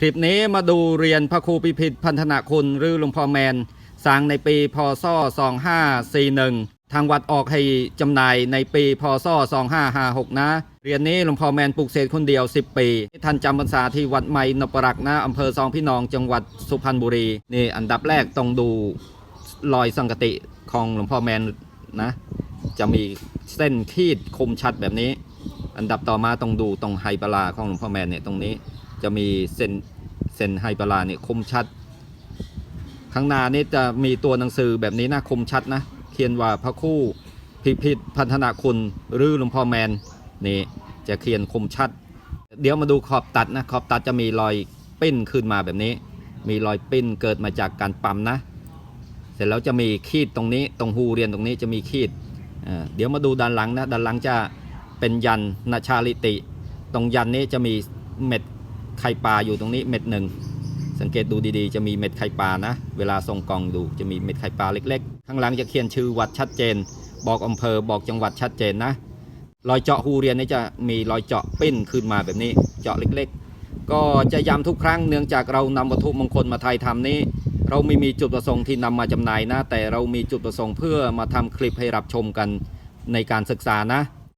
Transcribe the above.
คลิปนี้มาดูเรียนพระครูพิพิธพันธนาคุณหรือหลวงพ่อแมนสร้างในปีพศ 2541 ทางวัดออกให้จำหน่ายในปีพศ 2556 นะ เรียนนี้หลวงพ่อแมนปลูกเสกคนเดียว 10 ปี ท่านจำพรรษาที่วัดใหม่นปรักนะอำเภอซองพี่น้องจังหวัดสุพรรณบุรี นี่อันดับแรกต้องดูรอยสังกติของหลวงพ่อแมนนะ จะมีเส้นขีดคมชัดแบบนี้ อันดับต่อมาต้องดูตรงไฮปลาของหลวงพ่อแมนเนี่ยตรงนี้ จะมีเส้นเส้นไฮปลาเนี่ยคมชัด ข้างหน้านี่จะมีตัวหนังสือแบบนี้นะคมชัดนะเขียนว่าพระคู่พิพิธพันธนาคุณหรือหลวงพ่อแมนนี่จะเขียนคมชัด เดี๋ยวมาดูขอบตัดนะขอบตัดจะมีรอยปิ้นขึ้นมาแบบนี้ มีรอยปิ้นเกิดมาจากการปั๊มนะ เสร็จแล้วจะมีขีดตรงนี้ตรงหูเรียนตรงนี้จะมีขีดเอ่อเดี๋ยวมาดูด้านหลังนะด้านหลังจะเป็นยันนาชาลิติ ตรงยันนี้จะมีเม็ด ไข่ปลาอยู่ตรงนี้เม็ดหนึ่งสังเกตดูดีๆ จะมีเม็ดไข่ปลานะ เวลาส่งกล่องดูจะมีเม็ดไข่ปลาเล็กๆ ข้างหลังจะเขียนชื่อวัดชัดเจน บอกอำเภอบอกจังหวัดชัดเจนนะรอยเจาะหูเรียนนี่จะมีรอยเจาะปิ้นขึ้นมาแบบนี้เจาะเล็กๆ ก็จะย้ำทุกครั้งเนื่องจากเรานำวัตถุมงคลมาไทยทำนี้ เราไม่มีจุดประสงค์ที่นำมาจำหน่ายนะ แต่เรามีจุดประสงค์เพื่อมาทำคลิปให้รับชมกันในการศึกษานะ